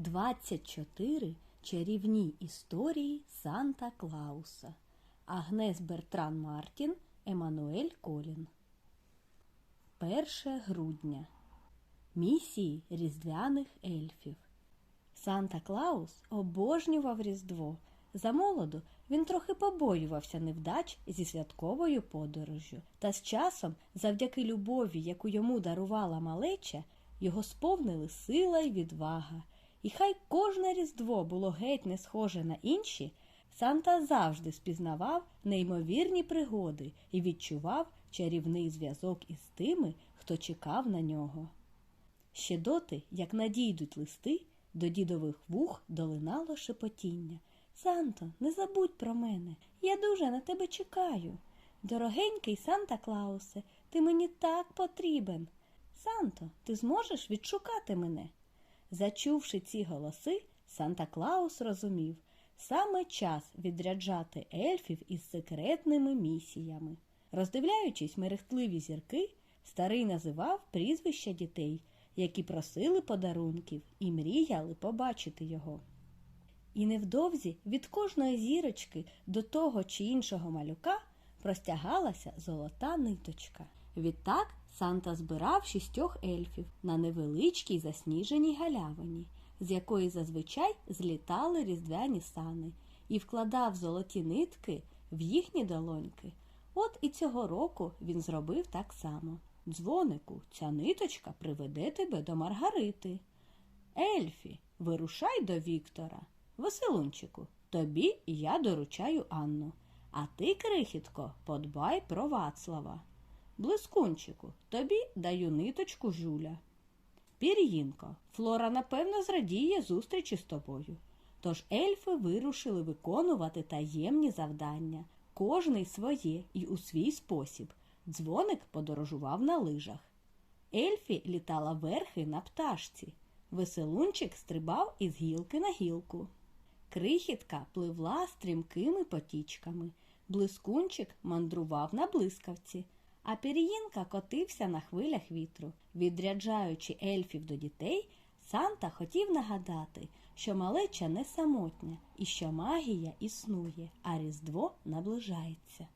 24 чарівні історії Санта Клауса. Агнес Бертран Мартін, Еммануель Колін. 1 грудня. Місії різдвяних ельфів. Санта Клаус обожнював Різдво. Замолоду він трохи побоювався невдач зі святковою подорожжю. Та з часом, завдяки любові, яку йому дарувала малеча, його сповнили сила й відвага. І хай кожне різдво було геть не схоже на інші, Санта завжди спізнавав неймовірні пригоди і відчував чарівний зв'язок із тими, хто чекав на нього. Ще доти, як надійдуть листи, до дідових вух долинало шепотіння. Санто, не забудь про мене, я дуже на тебе чекаю. Дорогенький Санта Клаусе, ти мені так потрібен. Санто, ти зможеш відшукати мене? Зачувши ці голоси, Санта Клаус розумів саме час відряджати ельфів із секретними місіями. Роздивляючись мерехтливі зірки, старий називав прізвища дітей, які просили подарунків і мріяли побачити його. І невдовзі від кожної зірочки до того чи іншого малюка простягалася золота ниточка. Відтак Санта збирав шістьох ельфів на невеличкій засніженій галявині, з якої зазвичай злітали різдвяні сани, і вкладав золоті нитки в їхні долоньки. От і цього року він зробив так само. Дзвонику, ця ниточка приведе тебе до Маргарити. Ельфі, вирушай до Віктора. Веселунчику, тобі я доручаю Анну. А ти, крихітко, подбай про Вацлава. Блискунчику, тобі даю ниточку жуля. Пір'їнко, Флора, напевно, зрадіє зустрічі з тобою. Тож ельфи вирушили виконувати таємні завдання, кожний своє і у свій спосіб. Дзвоник подорожував на лижах. Ельфі літала верхи на пташці. Веселунчик стрибав із гілки на гілку. Крихітка пливла стрімкими потічками. Блискунчик мандрував на блискавці, а пір'їнка котився на хвилях вітру. Відряджаючи ельфів до дітей, Санта хотів нагадати, що малеча не самотня і що магія існує, а Різдво наближається.